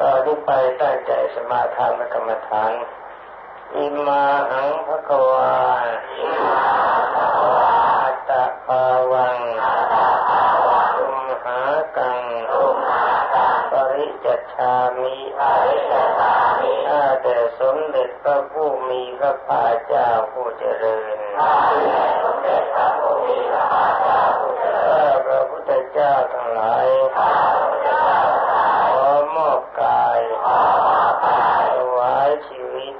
ต่อที่ไปตั้งใจสมาทานกรรมฐานอิมาหังภควาอัตตะปาวังตุมหากังปริจัชามิอาเดสมเด็จพระผู้มีพระภาคเจ้าผู้เจริญข้าพระพุทธเจ้าทั้งหลาย ขอมอบกายถวายชีวิต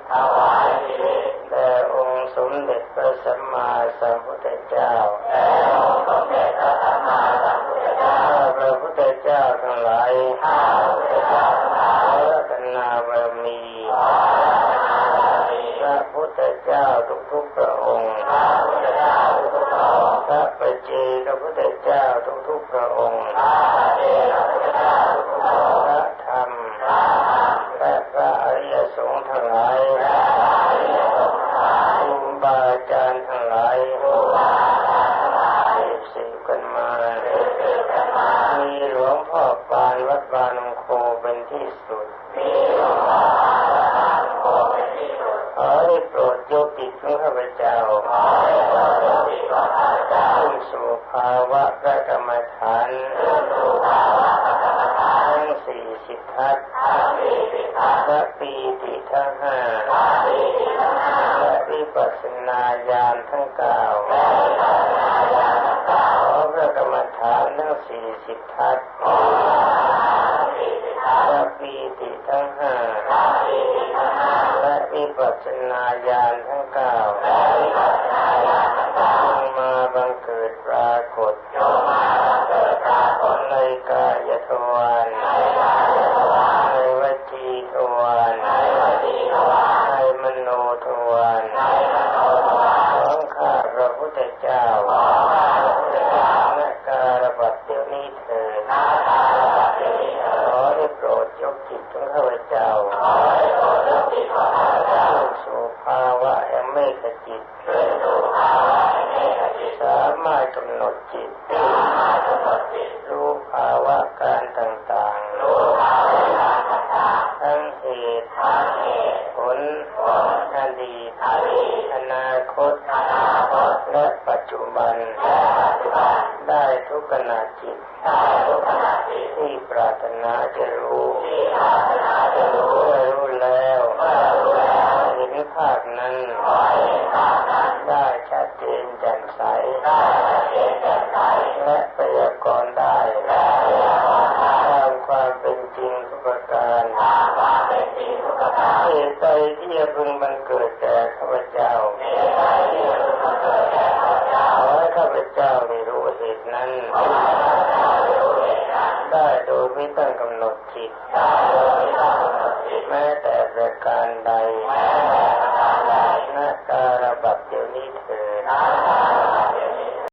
แด่องค์สมเด็จพระสัมมา สัมพุทธเจ้าข้าพระพุทธเจ้าทั้งหลายขอรัตนาบารมีพระพุทธเจ้าทุกๆพระองค์พระปัจเจกพุทธเจ้า ที่สุดขอได้โปรดยกจิตของข้าพเจ้าขึ้นสู่ภาวะพระกรรมฐานทั้งสี่สิบทัศพระปีติทั้งห้าและวิปัสสนาญาณทั้งเก้าขอพระกรรมฐานทั้งสี่สิบทัศน์พระ ปีติทั้งห้าและวิปัสสนาญาณทั้งเก้าจงมาบังเกิดปรากฏในกายทวารในวจีทวารในมโนทวารของข้าพระพุทธเจ้าและการบัดเดี๋ยวนี้เถิดขอได้โปรดยก จิตของข้าพเจ้าเข้าสู่ภาวะแห่งเมตจิต สามารถกำหนดจิต รู้ภาวะการต่างๆ ทั้งเหตุผลอดีตอนาคตและปัจจุบัน ได้ทุกขณะจิตที่ปรารถนาจะรู้เมื่อรู้แล้วเห็นภาพนั้น ได้ชัดเจนแจ่มใสและพยากรณ์ได้ตามความเป็นจริงทุกประการเหตุใดที่จะพึงบังเกิดแก่ข้าพเจ้า รู้เหตุนั้น ได้โดยไม่ต้องกำหนดจิต แม้แต่ประ